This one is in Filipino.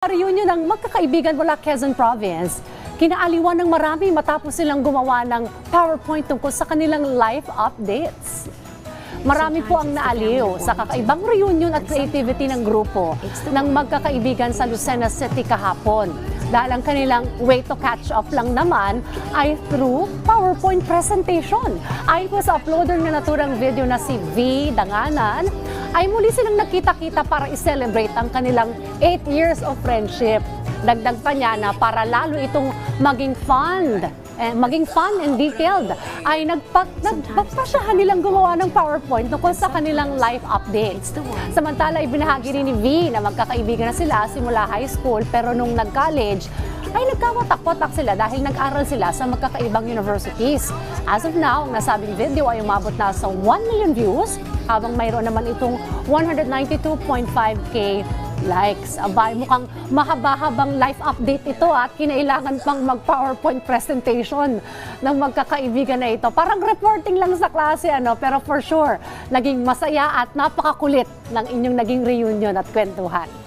Reunion ng magkakaibigan mula Quezon Province. Kinaaliwan ng marami matapos silang gumawa ng PowerPoint tungkol sa kanilang life updates. Marami po ang naaliw sa kakaibang reunion at creativity ng grupo ng magkakaibigan sa Lucena City kahapon. Dahil ang kanilang way to catch up lang naman ay through PowerPoint presentation. Ayon po sa uploader na naturang video na si V. Danganan, ay muli silang nakita-kita para i-celebrate ang kanilang 8 years of friendship. Dagdag pa niya na para lalo itong maging fun, eh, maging fun and detailed, ay nagpa, nagpapasyahan nilang gumawa ng PowerPoint tungkol sa kanilang life updates. Samantala, ibinahagi rin ni V na magkakaibigan na sila simula high school pero nung nag-college, ay nagkawatak-watak sila dahil nag-aral sila sa magkakaibang universities. As of now, ang nasabing video ay umabot na sa 1 million views habang mayroon naman itong 192.5k likes. Abay, mukhang mahaba-habang life update ito at kinailangan pang mag-PowerPoint presentation ng magkakaibigan na ito. Parang reporting lang sa klase, ano? pero for sure, naging masaya at napakakulit ng inyong naging reunion at kwentuhan.